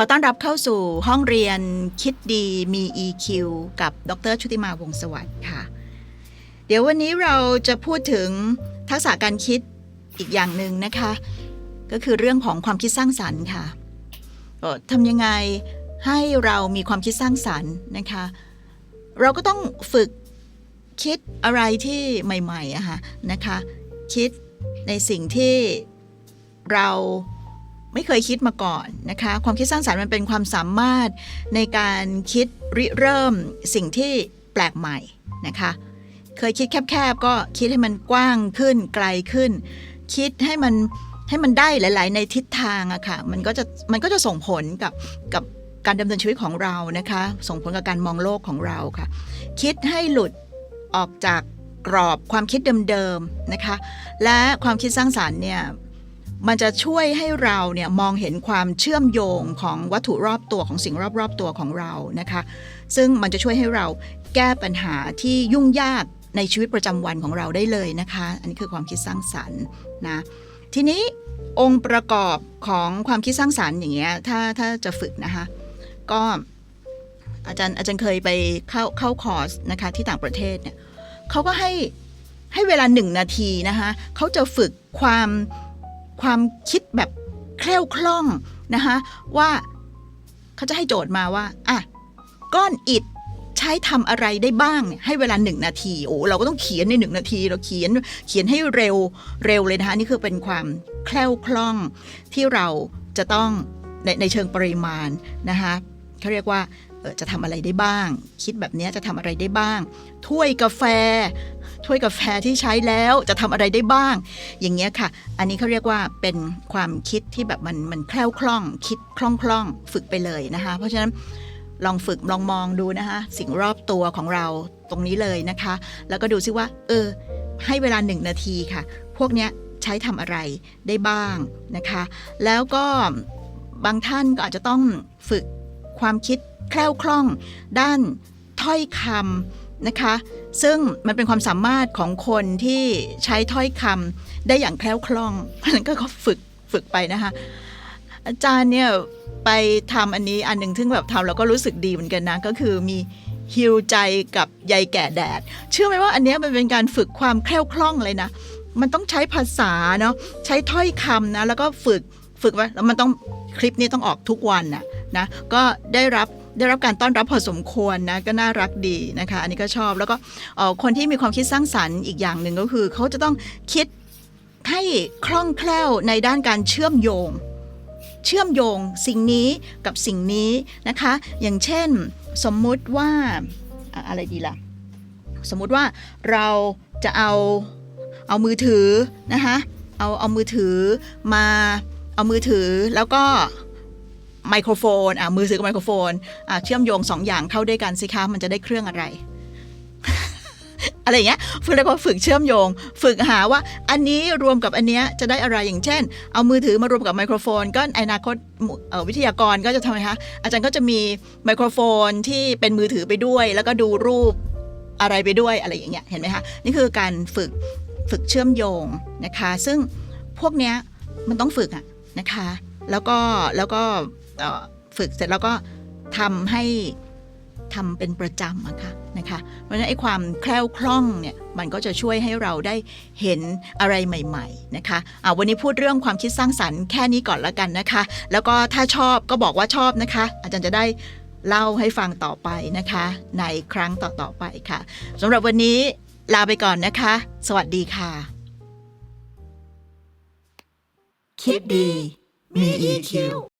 ขอต้อนรับเข้าสู่ห้องเรียนคิดดีมี EQ กับดรชุติมาวงสวัสดิ์ค่ะ เดี๋ยววันนี้เราจะพูดถึงทักษะการคิดอีกอย่างหนึ่งนะคะ ก็คือเรื่องของความคิดสร้างสรรค์ค่ะทำยังไงให้เรามีความคิดสร้างสรรค์นะคะ เราก็ต้องฝึกคิดอะไรที่ใหม่ๆอะค่ะนะคะ คิดในสิ่งที่เรา ไม่เคยคิดมาก่อนนะคะ ความคิดสร้างสรรค์มันเป็นความสามารถในการคิดริเริ่มสิ่งที่แปลกใหม่นะคะ เคยคิดแคบๆก็คิดให้มันกว้างขึ้นไกลขึ้น คิดให้มันให้มันได้หลาย ๆ ในทิศทางอะค่ะมันก็จะมันก็จะส่งผลกับกับการดำเนินชีวิตของเรานะคะ ส่งผลกับการมองโลกของเราค่ะ คิดให้หลุดออกจากกรอบความคิดเดิม ๆ นะคะ และความคิดสร้างสารรค์เนี่ย มันจะช่วยให้เราเนี่ยมองเห็นความเชื่อมโยงของวัตถุรอบตัวของสิ่งรอบๆตัวของเรานะคะ ซึ่งมันจะช่วยให้เราแก้ปัญหาที่ยุ่งยากในชีวิตประจำวันของเราได้เลยนะคะ อันนี้คือความคิดสร้างสรรค์นะทีนี้องค์ประกอบของความคิดสร้างสรรค์อย่างเงี้ยถ้าถ้าจะฝึกนะคะ ก็อาจารย์อาจารย์เคยไปเข้าเข้าคอร์สนะคะที่ต่างประเทศเนี่ยเขาก็ให้ให้เวลาหนึ่งนาทีนะคะเขาจะฝึกความ ความคิดแบบแคล่วคล่องนะคะว่าเขาจะให้โจทย์มาว่าอะก้อนอิฐใช้ทำอะไรได้บ้างเนี่ยให้เวลาหนึ่งนาทีโอ้เราก็ต้องเขียนในหนึ่งนาที เราเขียนเขียนให้เร็วเร็วเลยนะคะนี่คือเป็นความแคล่วคล่องที่เราจะต้องในในเชิงปริมาณนะคะเขาเรียกว่าจะทำอะไรได้บ้าง คิดแบบนี้จะทำอะไรได้บ้าง ถ้วยกาแฟ ถ้วยกาแฟที่ใช้แล้วจะทำอะไรได้บ้าง อย่างเงี้ยค่ะ อันนี้เขาเรียกว่าเป็นความคิดที่แบบมันมันแคล่วคล่อง คิดคล่องคล่องฝึกไปเลยนะคะ เพราะฉะนั้นลองฝึกลองมองดูนะคะสิ่งรอบตัวของเราตรงนี้เลยนะคะ แล้วก็ดูซิว่า เออ ให้เวลาหนึ่งนาทีค่ะ พวกเนี้ยใช้ทำอะไรได้บ้างนะคะ แล้วก็บางท่านก็อาจจะต้องฝึกความคิดแคล่วคล่อง ด้านถ้อยคำ นะคะ ซึ่งมันเป็นความสามารถของคนที่ใช้ถ้อยคำได้อย่างแคล่วคล่องเพราะฉะนั้นก็ฝึกฝึกไปนะคะอาจารย์เนี่ยไปทำอันนี้อันหนึ่งซึ่งแบบทำแล้วก็รู้สึกดีเหมือนกันนะ ก็คือมีฮิวใจกับใยแก่แดด เชื่อไหมว่าอันนี้มันเป็นการฝึกความแคล่วคล่องเลยนะ มันต้องใช้ภาษาเนาะใช้ถ้อยคำนะ แล้วก็ฝึกฝึกไว้แล้วมันต้องคลิปนี้ต้องออกทุกวันนะนะก็ได้รับได้รับการต้อนรับพอสมควรนะก็น่ารักดีนะคะ อันนี้ก็ชอบแล้วก็คนที่มีความคิดสร้างสรรค์อีกอย่างหนึ่งก็คือ เขาจะต้องคิดให้คล่องแคล่วในด้านการเชื่อมโยง เชื่อมโยงสิ่งนี้กับสิ่งนี้นะคะ อย่างเช่นสมมุติว่าอะไรดีล่ะ สมมุติว่าเราจะเอาเอามือถือนะคะเอาเอามือถือมาเอามือถือแล้วก็ ไมโครโฟนอะมือถือกับไมโครโฟนอะเชื่อมโยงสองอย่างเข้าด้วยกันสิคะมันจะได้เครื่องอะไร อะไรเงี้ยฝึกแล้วก็ฝึกเชื่อมโยง ฝึกหาว่าอันนี้รวมกับอันเนี้ยจะได้อะไรอย่างเช่น เอามือถือมารวมกับไมโครโฟน ก็อนาคตวิทยากรก็จะทำไมคะอาจารย์ก็จะมีไมโครโฟนที่เป็นมือถือไปด้วย แล้วก็ดูรูปอะไรไปด้วยอะไรอย่างเงี้ยเห็นไหมคะนี่คือการฝึกฝึกเชื่อมโยงนะคะ ซึ่งพวกเนี้ยมันต้องฝึกอะนะคะ แล้วก็แล้วก็ฝึกเสร็จแล้วก็ทำให้ทำเป็นประจำอะค่ะนะคะ เพราะฉะนั้นไอ้ความแคล่วคล่องเนี่ยมันก็จะช่วยให้เราได้เห็นอะไรใหม่ ๆนะคะอ่าวันนี้พูดเรื่องความคิดสร้างสรรค์แค่นี้ก่อนแล้วกันนะคะ แล้วก็ถ้าชอบก็บอกว่าชอบนะคะ อาจารย์จะได้เล่าให้ฟังต่อไปนะคะ ในครั้งต่อๆไปค่ะสำหรับวันนี้ลาไปก่อนนะคะ สวัสดีค่ะ คิดดี มี EQ